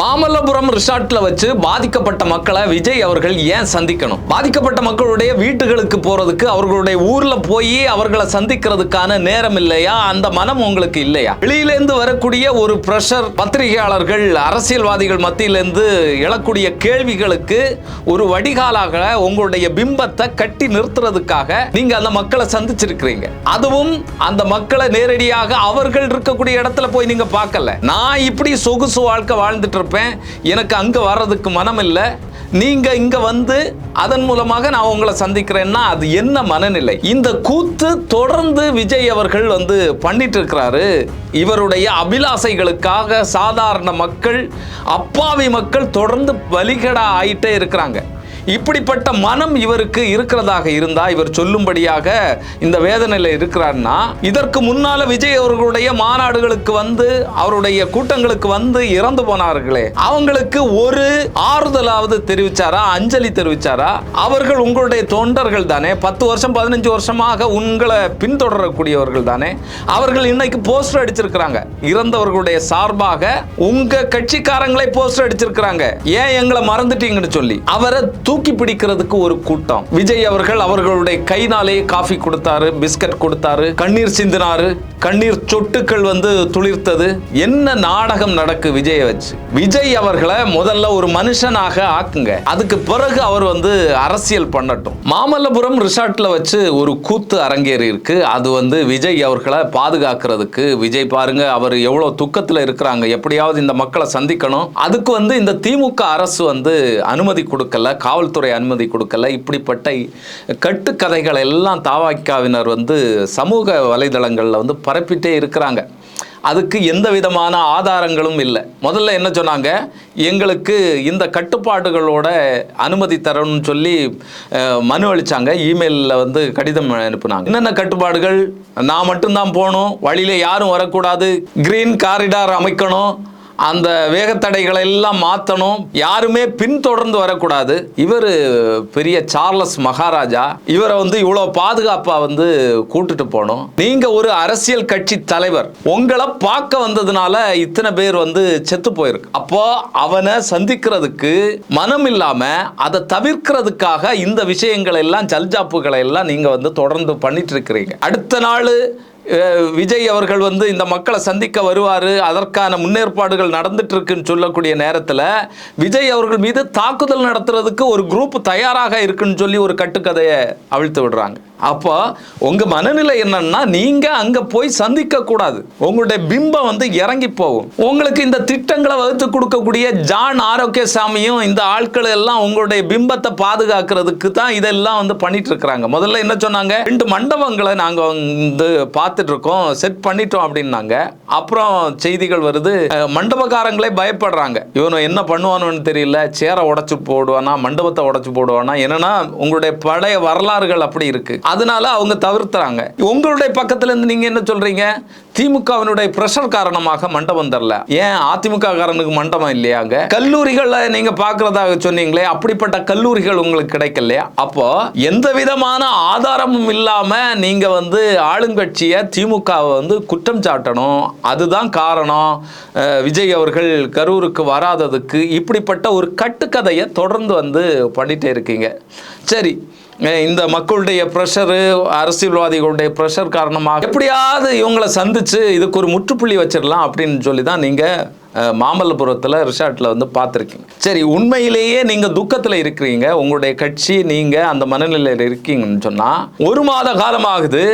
மாமல்லபுரம் ரிசார்ட்ல வச்சு பாதிக்கப்பட்ட மக்களை விஜய் அவர்கள் ஏன் சந்திக்கணும்? பாதிக்கப்பட்ட மக்களுடைய வீட்டுகளுக்கு போறதுக்கு அவர்களுடைய ஊர்ல போய் அவர்களை சந்திக்கிறதுக்கான நேரம் இல்லையா? அந்த மனம் உங்களுக்கு இல்லையா? வெளியிலேருந்து வரக்கூடிய ஒரு பிரஷர் பத்திரிகையாளர்கள் அரசியல்வாதிகள் மத்தியிலிருந்து எழக்கூடிய கேள்விகளுக்கு ஒரு வடிகாலாக உங்களுடைய பிம்பத்தை கட்டி நிறுத்துறதுக்காக நீங்க அந்த மக்களை சந்திச்சிருக்கிறீங்க. அதுவும் அந்த மக்களை நேரடியாக அவர்கள் இருக்கக்கூடிய இடத்துல போய் நீங்க பார்க்கல. நான் இப்படி சொகுசு வாழ்க்கை வாழ்ந்துட்டு இருப்பேன். எனக்கு அங்கே வர்றதுக்கு மனம் இல்லை நீங்க இங்க வந்து அதன் மூலமாக நான் உங்களை சந்திக்கிறேன்னா அது என்ன மனநிலை? இந்த கூத்து தொடர்ந்து விஜய் அவர்கள் வந்து பண்ணிட்டு இருக்கிறாரு இவருடைய அபிலாசைகளுக்காக சாதாரண மக்கள் அப்பாவி மக்கள் தொடர்ந்து பலிகடா ஆயிட்டே இருக்கிறாங்க. இப்படிப்பட்ட மனம் இவருக்கு இருக்கிறதாக இருந்தா இவர் சொல்லும்படியாக இந்த வேதனையில் இருக்கிறார்னா இதற்கு முன்னால விஜய் அவர்களுடைய மாநாடுகளுக்கு வந்து அவருடைய கூட்டங்களுக்கு வந்து இறந்து போனார்களே. அவங்களுக்கு ஒரு ஆறுதலாவது தெரிவிச்சாரா அஞ்சலி தெரிவிச்சாரா? அவர்கள் உங்களுடைய தொண்டர்கள் தானே. பத்து வருஷம் பதினஞ்சு வருஷமாக உங்களை பின்தொடரக்கூடியவர்கள் தானே. அவர்கள் இன்னைக்கு போஸ்டர் அடிச்சிருக்கிறாங்க. இறந்தவர்களுடைய சார்பாக உங்க கட்சிக்காரங்களை போஸ்டர் அடிச்சிருக்கிறாங்க. ஏன் எங்களை மறந்துட்டீங்கன்னு சொல்லி. அவரை தூக்கி பிடிக்கிறதுக்கு ஒரு கூட்டம். விஜய் அவர்கள் அவர்களுடைய கைனாலே காஃபி கொடுத்தாரு பிஸ்கட் கொடுத்தாரு கண்ணீர் சிந்தினாரு கண்ணீர் சொட்டுக்கள் வந்து துளிர்த்தது. என்ன நாடகம் நடக்கு விஜய் வச்சு? விஜய் அவர்களை முதல்ல ஒரு மனுஷனாக ஆக்குங்க. அதுக்கு பிறகு அவர் வந்து அரசியல் பண்ணட்டும். மாமல்லபுரம் ரிசார்ட்ல வச்சு ஒரு கூத்து அரங்கேறி இருக்கு. அது வந்து விஜய் அவர்களை பாதுகாக்கிறதுக்கு. விஜய் பாருங்க அவர் எவ்வளவு துக்கத்துல இருக்கிறாங்க. எப்படியாவது இந்த மக்களை சந்திக்கணும். அதுக்கு வந்து இந்த திமுக அரசு வந்து அனுமதி கொடுக்கல. காவல் காவல்துறை அனுமதி கொடுக்கல. இப்படிப்பட்ட கட்டுக்கதைகள் எல்லாம் தாவாக்காவினர் வந்து சமூக வலைதளங்களில் வந்து பரப்பிட்டே இருக்கிறாங்க. அதுக்கு எந்த விதமான ஆதாரங்களும் இல்லை. முதல்ல என்ன சொன்னாங்க? எங்களுக்கு இந்த கட்டுப்பாடுகளோட அனுமதி தரணும்னு சொல்லி மனு அளிச்சாங்க. இமெயிலில் வந்து கடிதம் அனுப்புனாங்க. என்னென்ன கட்டுப்பாடுகள்? நான் மட்டும்தான் போகணும். வழியில யாரும் வரக்கூடாது. கிரீன் காரிடார் அமைக்கணும். அந்த வேகத்தடைகளை எல்லாம் மாற்றணும் யாருமே பின்தொடர்ந்து வரக்கூடாது. இவர் பெரிய சார்லஸ் மகாராஜா இவரை வந்து இவ்வளோ பாதுகாப்பாக வந்து கூட்டுட்டு போகணும் நீங்கள் ஒரு அரசியல் கட்சி தலைவர் உங்களை பார்க்க வந்ததுனால இத்தனை பேர் வந்து செத்து போயிருக்கு. அப்போ அவனை சந்திக்கிறதுக்கு மனம் இல்லாமல் அதை தவிர்க்கிறதுக்காக இந்த விஷயங்களை எல்லாம் ஜல்ஜாப்புகளை எல்லாம் நீங்கள் வந்து தொடர்ந்து பண்ணிட்டு இருக்கிறீங்க. அடுத்த நாள் விஜய் அவர்கள் வந்து இந்த மக்களை சந்திக்க வருவார் அதற்கான முன்னேற்பாடுகள் நடந்துட்டு இருக்குன்னு சொல்லக்கூடிய நேரத்தில் விஜய் அவர்கள் மீது தாக்குதல் நடத்துறதுக்கு ஒரு குரூப் தயாராக இருக்குன்னு சொல்லி ஒரு கட்டுக்கதையை அவிழ்த்து விடுறாங்க. அப்போ உங்கள் மனநிலை என்னன்னா நீங்கள் அங்கே போய் சந்திக்க கூடாது. உங்களுடைய பிம்பம் வந்து இறங்கி போகும். உங்களுக்கு இந்த திட்டங்களை வகுத்து கொடுக்கக்கூடிய ஜான் ஆரோக்கியசாமியும் இந்த ஆட்கள் எல்லாம் உங்களுடைய பிம்பத்தை பாதுகாக்கிறதுக்கு தான் இதெல்லாம் வந்து பண்ணிட்டு இருக்கிறாங்க முதல்ல என்ன சொன்னாங்க? ரெண்டு மண்டபங்களை நாங்கள் வந்து பார்த்து இருக்கோம் செட் பண்ணிட்டோம் அப்படின்னாங்க. அப்புறம் செய்திகள் வருது. மண்டபக்காரங்களே பயப்படுறாங்க. இவன் என்ன பண்ணுவானுன்னு தெரியல. சேரை உடச்சு போடுவானா மண்டபத்தை உடச்சு போடுவானா என்னன்னா உங்களுடைய பழைய வரலாறுகள் அப்படி இருக்கு. அதனால அவங்க தவிர்த்துறாங்க. உங்களுடைய பக்கத்துல இருந்து நீங்க என்ன சொல்றீங்க? திமுகவினுடைய பிரஷர் காரணமாக மண்டபம் தரல. ஏன் அதிமுக காரனுக்கு மண்டபம் இல்லையாங்க கல்லூரிகளை நீங்க பாக்குறதாக சொன்னீங்களே அப்படிப்பட்ட கல்லூரிகள் உங்களுக்கு கிடைக்கலையா? அப்போ எந்த விதமான ஆதாரமும் இல்லாம நீங்க வந்து ஆளுங்கட்சியை திமுகவை வந்து குற்றம் சாட்டணும். அதுதான் காரணம். விஜய் அவர்கள் கரூருக்கு வராததுக்கு இப்படிப்பட்ட ஒரு கட்டுக்கதையை தொடர்ந்து வந்து பண்ணிட்டே இருக்கீங்க. சரி இந்த மக்களுடைய ப்ரெஷரு அரசியல்வாதிகளுடைய ப்ரெஷர் காரணமாக எப்படியாவது இவங்களை சந்திச்சு இதுக்கு ஒரு முற்றுப்புள்ளி வச்சிடலாம் அப்படின்னு சொல்லி தான் நீங்கள் மாமல்லபுரத்தில் ரிசார்ட்டில் வந்து பார்த்துருக்கீங்க. சரி உண்மையிலேயே நீங்கள் துக்கத்தில் இருக்கிறீங்க உங்களுடைய கட்சி நீங்கள் அந்த மனநிலையில் இருக்கீங்கன்னு சொன்னால் ஒரு மாத காலமாகுது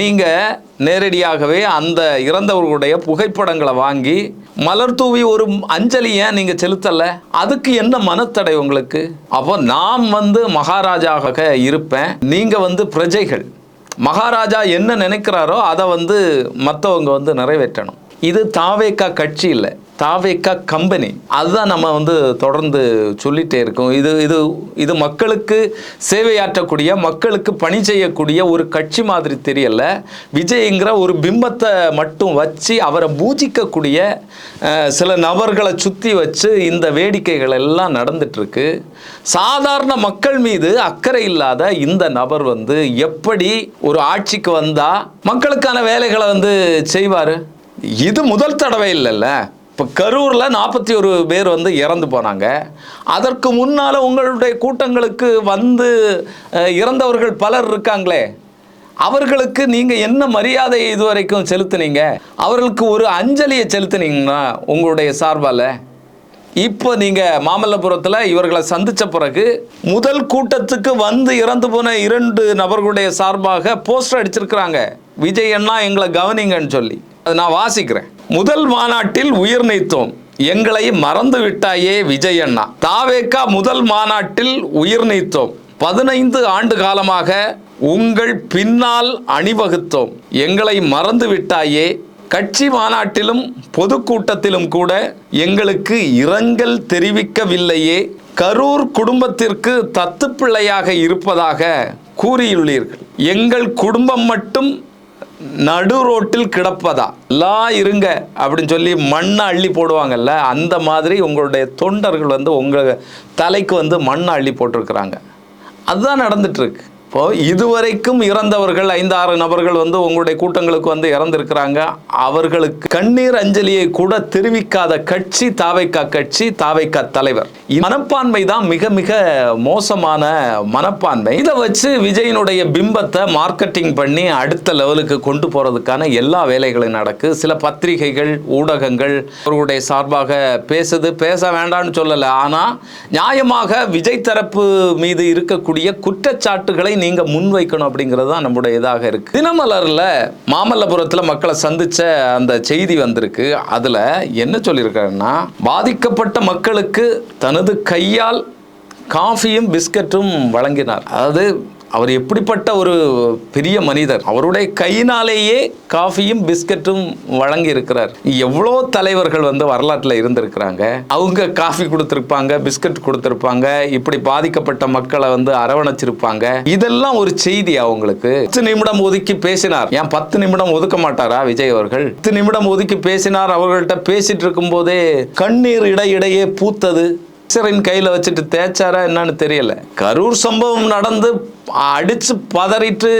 நீங்கள் நேரடியாகவே அந்த இறந்தவர்களுடைய புகைப்படங்களை வாங்கி மலர் தூவி ஒரு அஞ்சலி ஏன் செலுத்தலை அதுக்கு என்ன மனத்தடை உங்களுக்கு? அப்போ நாம் வந்து மகாராஜாக இருப்பேன் நீங்கள் வந்து பிரஜைகள். மகாராஜா என்ன நினைக்கிறாரோ அதை வந்து மற்றவங்க வந்து நிறைவேற்றணும். இது தாவேக்கா கட்சி இல்லை. தாவேக்கா கம்பெனி. அதுதான் நம்ம வந்து தொடர்ந்து சொல்லிகிட்டே இருக்கோம். இது இது இது மக்களுக்கு சேவையாற்றக்கூடிய மக்களுக்கு பணி செய்யக்கூடிய ஒரு கட்சி மாதிரி தெரியல. விஜய்ங்கிற ஒரு பிம்பத்தை மட்டும் வச்சு அவரை பூஜிக்கக்கூடிய சில நபர்களை சுற்றி வச்சு இந்த வேடிக்கைகள் எல்லாம் நடந்துட்டுருக்கு. சாதாரண மக்கள் மீது அக்கறை இல்லாத இந்த நபர் வந்து எப்படி ஒரு ஆட்சிக்கு வந்தால் மக்களுக்கான வேலைகளை வந்து செய்வார்? இது முதல் தடவை இல்லைல்ல. இப்போ கரூரில் நாற்பத்தி ஒரு பேர் வந்து இறந்து போனாங்க. அதற்கு முன்னால் உங்களுடைய கூட்டங்களுக்கு வந்து இறந்தவர்கள் பலர் இருக்காங்களே. அவர்களுக்கு நீங்கள் என்ன மரியாதை இதுவரைக்கும் செலுத்துனீங்க? அவர்களுக்கு ஒரு அஞ்சலியை செலுத்துனீங்கன்னா உங்களுடைய சார்பால் இப்போ நீங்கள் மாமல்லபுரத்தில் இவர்களை சந்தித்த பிறகு முதல் கூட்டத்துக்கு வந்து இறந்து போன இரண்டு நபர்களுடைய சார்பாக போஸ்டர் அடிச்சிருக்கிறாங்க. விஜய் அண்ணா எங்களை கவனிங்கன்னு சொல்லி. அதை நான் வாசிக்கிறேன். முதல் மாநாட்டில் உயிர் நீத்தோம். எங்களை மறந்து விட்டாயே விஜய் அண்ணா தாவேக்கா முதல் மாநாட்டில் உயிர் நீத்தோம். பதினைந்து ஆண்டு காலமாக உங்கள் பின்னால் அணிவகுத்தோம். எங்களை மறந்து விட்டாயே கட்சி மாநாட்டிலும் பொதுக்கூட்டத்திலும் கூட எங்களுக்கு இரங்கல் தெரிவிக்கவில்லையே. கரூர் குடும்பத்திற்கு தத்து பிள்ளையாக இருப்பதாக கூறியுள்ளீர்கள். எங்கள் குடும்பம் மட்டும் நடு ரோட்டில் கிடப்பதா? எல்லாம் இருங்க அப்படின்னு சொல்லி மண்ணை அள்ளி போடுவாங்கல்ல அந்த மாதிரி உங்களுடைய தொண்டர்கள் வந்து உங்கள் தலைக்கு வந்து மண்ணை அள்ளி போட்டிருக்கிறாங்க. அதுதான் நடந்துட்டுருக்கு இப்போ இதுவரைக்கும் இறந்தவர்கள் ஐந்து ஆறு நபர்கள் வந்து உங்களுடைய கூட்டங்களுக்கு வந்து இறந்திருக்கிறாங்க. அவர்களுக்கு கண்ணீர் அஞ்சலியை கூட தெரிவிக்காத கட்சி தாவைக்கா கட்சி தாவைக்கா தலைவர். மனப்பான்மை தான் மிக மிக மோசமான மனப்பான்மை. இதை வச்சு விஜயனுடைய பிம்பத்தை மார்க்கெட்டிங் பண்ணி அடுத்த லெவலுக்கு கொண்டு போறதுக்கான எல்லா வேலைகளும் நடக்கு. சில பத்திரிகைகள் ஊடகங்கள் அவர்களுடைய சார்பாக பேசுது. பேச வேண்டாம்னு சொல்லலை. ஆனால் நியாயமாக விஜய் தரப்பு மீது இருக்கக்கூடிய குற்றச்சாட்டுகளை நீங்க முன்வைக்கணும் அப்படிங்கிறது தான் நம்முடைய இதாக இருக்கு. தினமலர்ல மாமல்லபுரத்தில் மக்களை சந்திச்ச அந்த செய்தி வந்திருக்கு. அதுல என்ன சொல்லியிருக்காருன்னா பாதிக்கப்பட்ட மக்களுக்கு தனது கையால் காஃபியும் பிஸ்கட்டும் வழங்கினார். அதாவது அவர் எப்படிப்பட்ட ஒரு பெரிய மனிதர். அவருடைய கையினாலேயே காஃபியும் பிஸ்கட்டும் வழங்கி இருக்கிறார் எவ்வளோ தலைவர்கள் வந்து வரலாற்றில் இருந்திருக்கிறாங்க. அவங்க காஃபி கொடுத்துருப்பாங்க பிஸ்கட் கொடுத்துருப்பாங்க இப்படி பாதிக்கப்பட்ட மக்களை வந்து அரவணைச்சிருப்பாங்க. இதெல்லாம் ஒரு செய்தி அவங்களுக்கு. பத்து நிமிடம் ஒதுக்கி பேசினார். ஏன் பத்து நிமிடம் ஒதுக்க மாட்டாரா விஜய் அவர்கள்? பத்து நிமிடம் ஒதுக்கி பேசினார் அவர்கள்ட்ட பேசிட்டு இருக்கும்போதே கண்ணீர் இடையிடையே பூத்தது. டீச்சரின் கையில் வச்சுட்டு தேய்ச்சாரா என்னன்னு தெரியல. கரூர் சம்பவம் நடந்து அடித்து பதறிட்டு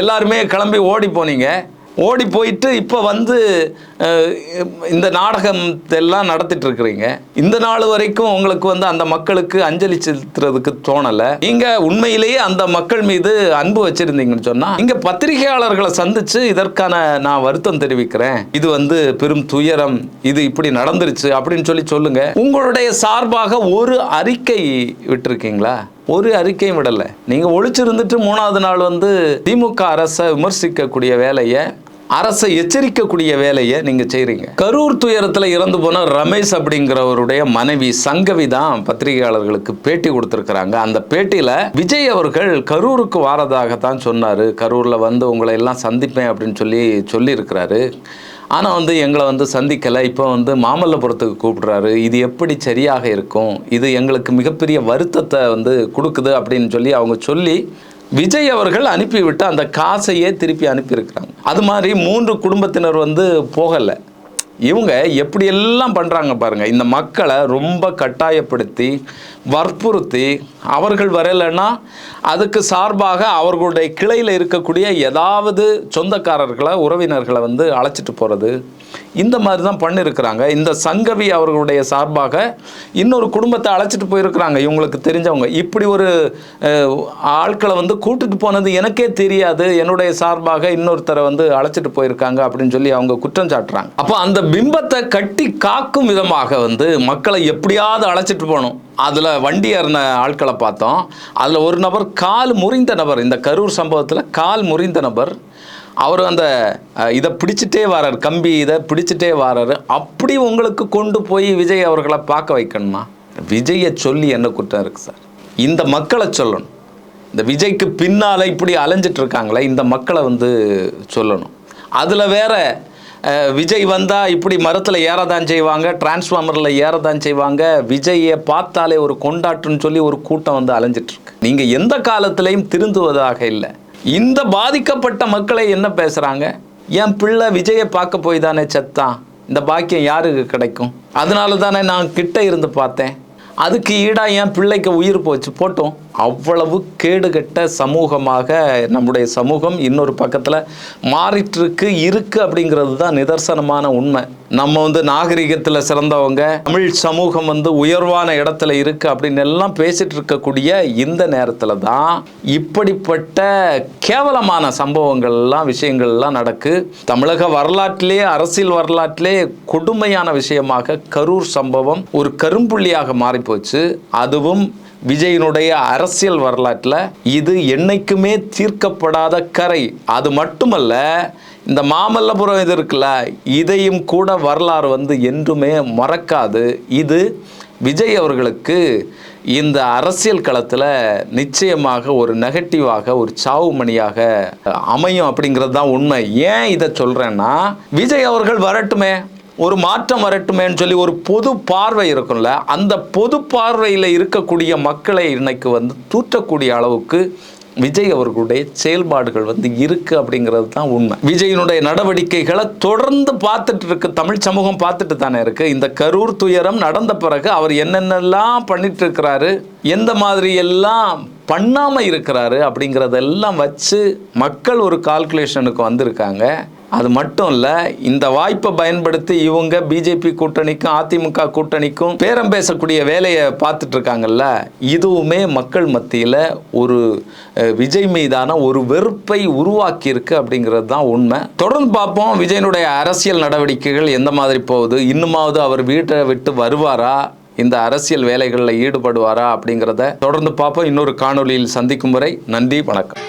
எல்லாருமே கிளம்பி ஓடி போனீங்க. ஓடி போயிட்டு இப்போ வந்து இந்த நாடகம் எல்லாம் நடத்திட்டு இருக்கிறீங்க இந்த நாள் வரைக்கும் உங்களுக்கு வந்து அந்த மக்களுக்கு அஞ்சலி செலுத்துறதுக்கு தோணலை. நீங்க உண்மையிலேயே அந்த மக்கள் மீது அன்பு வச்சிருந்தீங்கன்னு சொன்னா இங்க பத்திரிகையாளர்களை சந்திச்சு இதற்கான நான் வருத்தம் தெரிவிக்கிறேன். இது வந்து பெரும் துயரம். இது இப்படி நடந்துருச்சு அப்படின்னு சொல்லி சொல்லுங்க. உங்களுடைய சார்பாக ஒரு அறிக்கை விட்டிருக்கீங்களா? ஒரு அறிக்கையும் விடலை. நீங்கள் ஒழிச்சிருந்துட்டு மூணாவது நாள் வந்து திமுக அரசை விமர்சிக்கக்கூடிய வேலையை அரசை எச்சரிக்கக்கூடிய வேலையை நீங்க செய்றீங்க. கரூர் துயரத்தில் இறந்து போன ரமேஷ் அப்படிங்கிறவருடைய மனைவி சங்கவி தான் பத்திரிகையாளர்களுக்கு பேட்டி கொடுத்துருக்குறாங்க. அந்த பேட்டியில் விஜய் அவர்கள் கரூருக்கு வாரதாகத்தான் சொன்னாரு. கரூரில் வந்து உங்களை எல்லாம் சந்திப்பேன் அப்படின்னு சொல்லி சொல்லியிருக்கிறாரு. ஆனால் வந்து எங்களை வந்து சந்திக்கலை. இப்போ வந்து மாமல்லபுரத்துக்கு கூப்பிடுறாரு. இது எப்படி சரியாக இருக்கும்? இது எங்களுக்கு மிகப்பெரிய வருத்தத்தை வந்து கொடுக்குது அப்படின்னு சொல்லி அவங்க சொல்லி விஜய் அவர்கள் அனுப்பிவிட்டு அந்த காசையே திருப்பி அனுப்பியிருக்கிறாங்க. அது மாதிரி மூன்று குடும்பத்தினர் வந்து போகலை. இவங்க எப்படி எல்லாம் பண்ணுறாங்க பாருங்கள் இந்த மக்களை ரொம்ப கட்டாயப்படுத்தி வற்புறுத்தி அவர்கள் வரலைன்னா அதுக்கு சார்பாக அவர்களுடைய கிளையில் இருக்கக்கூடிய ஏதாவது சொந்தக்காரர்களை உறவினர்களை வந்து அழைச்சிட்டு போகிறது இந்த மாதிரி தான் பண்ணியிருக்கிறாங்க இந்த சங்கவி அவர்களுடைய சார்பாக இன்னொரு குடும்பத்தை அழைச்சிட்டு போயிருக்கிறாங்க. இவங்களுக்கு தெரிஞ்சவங்க. இப்படி ஒரு ஆட்களை வந்து கூட்டிட்டு போனது எனக்கே தெரியாது. என்னுடைய சார்பாக இன்னொருத்தரை வந்து அழைச்சிட்டு போயிருக்காங்க அப்படின்னு சொல்லி அவங்க குற்றம் சாட்டுறாங்க. அப்போ அந்த பிம்பத்தை கட்டி காக்கும் விதமாக வந்து மக்களை எப்படியாவது அழைச்சிட்டு போகணும். அதில் வண்டி ஏறின ஆட்களை பார்த்தோம். அதில் ஒரு நபர் கால் முறிந்த நபர் இந்த கரூர் சம்பவத்தில் கால் முறிந்த நபர் அவர் அந்த இதை பிடிச்சிட்டே வரார் கம்பி இதை பிடிச்சிட்டே வராரு. அப்படி உங்களுக்கு கொண்டு போய் விஜய் அவர்களை பார்க்க வைக்கணுமா? விஜயை சொல்லி என்ன குற்றம் இருக்குது சார்? இந்த மக்களை சொல்லணும். இந்த விஜய்க்கு பின்னால் இப்படி அலைஞ்சிட்ருக்காங்களே இந்த மக்களை வந்து சொல்லணும். அதில் வேற விஜய் வந்தால் இப்படி மரத்தில் ஏறதான் செய்வாங்க டிரான்ஸ்ஃபார்மரில் ஏறதான் செய்வாங்க விஜயை பார்த்தாலே ஒரு கொண்டாட்டுன்னு சொல்லி ஒரு கூட்டம் வந்து அலைஞ்சிட்ருக்கு. நீங்கள் எந்த காலத்திலையும் திருந்துவதாக இல்லை. இந்த பாதிக்கப்பட்ட மக்களை என்ன பேசுகிறாங்க என் பிள்ளை விஜயை பார்க்க போய் தானே செத்தான். இந்த பாக்கியம் யாருக்கு கிடைக்கும்? அதனால தானே நான் கிட்ட இருந்து பார்த்தேன். அதுக்கு ஈடாக என் பிள்ளைக்கு உயிர் போச்சு. போட்டோம். அவ்வளவு கேடுகட்ட சமூகமாக நம்முடைய சமூகம் இன்னொரு பக்கத்தில் மாறிட்டிருக்கு இருக்கு அப்படிங்கிறது தான் நிதர்சனமான உண்மை. நம்ம வந்து நாகரிகத்தில் சிறந்தவங்க தமிழ் சமூகம் வந்து உயர்வான இடத்துல இருக்குது அப்படின்னு எல்லாம் பேசிகிட்டு இருக்கக்கூடிய இந்த நேரத்தில் தான் இப்படிப்பட்ட கேவலமான சம்பவங்கள்லாம் விஷயங்கள்லாம் நடக்கு. தமிழக வரலாற்றிலே அரசியல் வரலாற்றிலே கொடுமையான விஷயமாக கரூர் சம்பவம் ஒரு கரும்புள்ளியாக மாறிப்போச்சு. அதுவும் விஜயனுடைய அரசியல் வரலாற்றில் இது என்னைக்குமே தீர்க்கப்படாத கரை. அது மட்டுமல்ல இந்த மாமல்லபுரம் இது இருக்குல்ல இதையும் கூட வரலாறு வந்து என்றுமே மறக்காது. இது விஜய் அவர்களுக்கு இந்த அரசியல் களத்தில் நிச்சயமாக ஒரு நெகட்டிவாக ஒரு சாவு மணியாக அமையும் அப்படிங்கிறது தான் உண்மை. ஏன் இதை சொல்கிறேன்னா விஜய் அவர்கள் வரட்டுமே. ஒரு மாற்றம் வரட்டுமேன்னு சொல்லி ஒரு பொது பார்வை இருக்கும்ல அந்த பொது பார்வையில் இருக்கக்கூடிய மக்களை இன்னைக்கு வந்து தூற்றக்கூடிய அளவுக்கு விஜய் அவர்களுடைய செயல்பாடுகள் வந்து இருக்கு அப்படிங்கிறது தான் உண்மை. விஜயினுடைய நடவடிக்கைகளை தொடர்ந்து பார்த்துட்டு இருக்கு தமிழ் சமூகம் பார்த்துட்டு தானே இருக்கு. இந்த கரூர் துயரம் நடந்த பிறகு அவர் என்னென்னலாம் பண்ணிட்டு இருக்கிறாரு எந்த மாதிரி எல்லாம் பண்ணாமல் இருக்கிறாரு அப்படிங்கிறதெல்லாம் வச்சு மக்கள் ஒரு கால்குலேஷனுக்கு வந்திருக்காங்க. அது மட்டும் இல்லை இந்த வாய்ப்பை பயன்படுத்தி இவங்க பிஜேபி கூட்டணிக்கும் அதிமுக கூட்டணிக்கும் பேரம் பேசக்கூடிய வேலையை பார்த்துட்டு இருக்காங்கல்ல இதுவுமே மக்கள் மத்தியில் ஒரு விஜய் மீதான ஒரு வெறுப்பை உருவாக்கி இருக்கு அப்படிங்கிறது தான் உண்மை. தொடர்ந்து பார்ப்போம் விஜயனுடைய அரசியல் நடவடிக்கைகள் எந்த மாதிரி போகுது இன்னுமாவது அவர் வீட்டை விட்டு வருவாரா இந்த அரசியல் வேலைகளில் ஈடுபடுவாரா அப்படிங்கிறத தொடர்ந்து பார்ப்போம். இன்னொரு காணொலியில் சந்திக்கும் வரை நன்றி வணக்கம்.